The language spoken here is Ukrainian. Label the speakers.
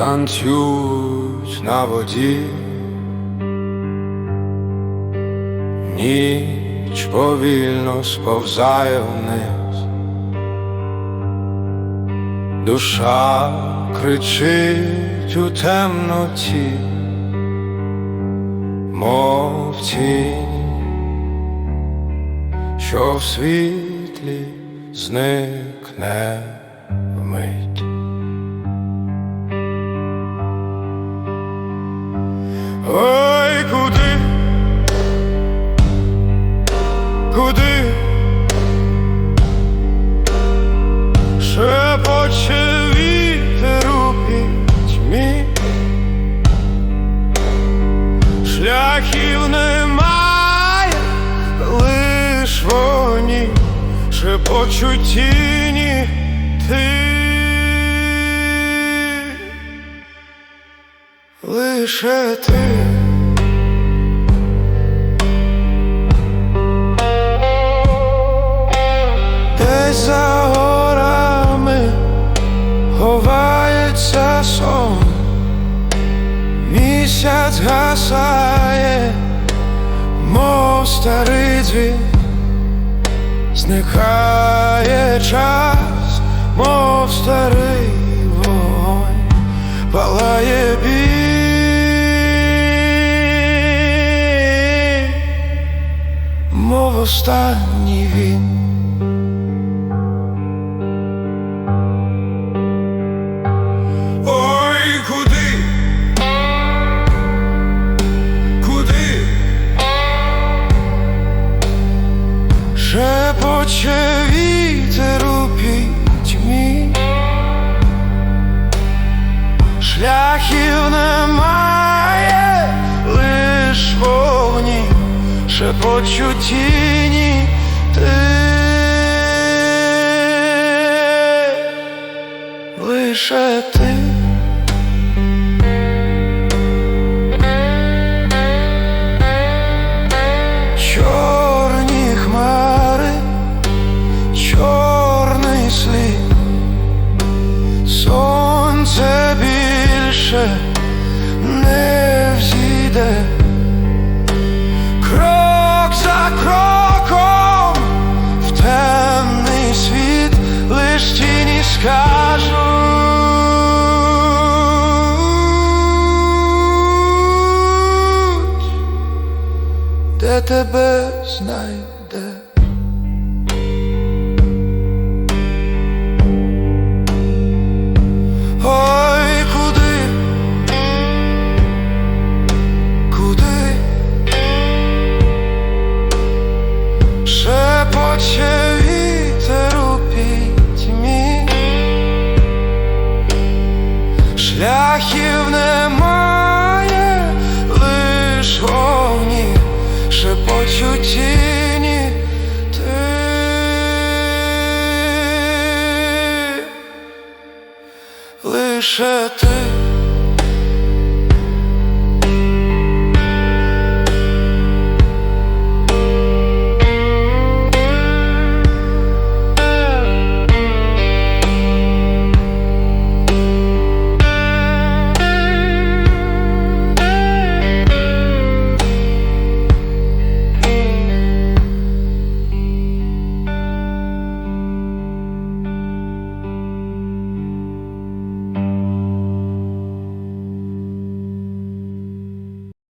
Speaker 1: танцюють на воді, ніч повільно сповзає вниз, душа кричить у темноті, мов тінь, що в світлі зникне вмить. Ой, куди, куди? Шепоче вітер у пітьмі, шляхів немає, лиш воні, шепочуть тіні Лише ти. Десь за горами ховається сон, місяць гасає, мов старий дзвін, зникає час, мов старий вогонь, палає останній він. Ой, куди? Куди? Шепоче вітер Шляхів шепочуть тіні ти. Лише ти. Чорні сонце більше скажуть, де тебе знайде. Шляхів немає, лиш вогні, шепочуть тіні ти. Лише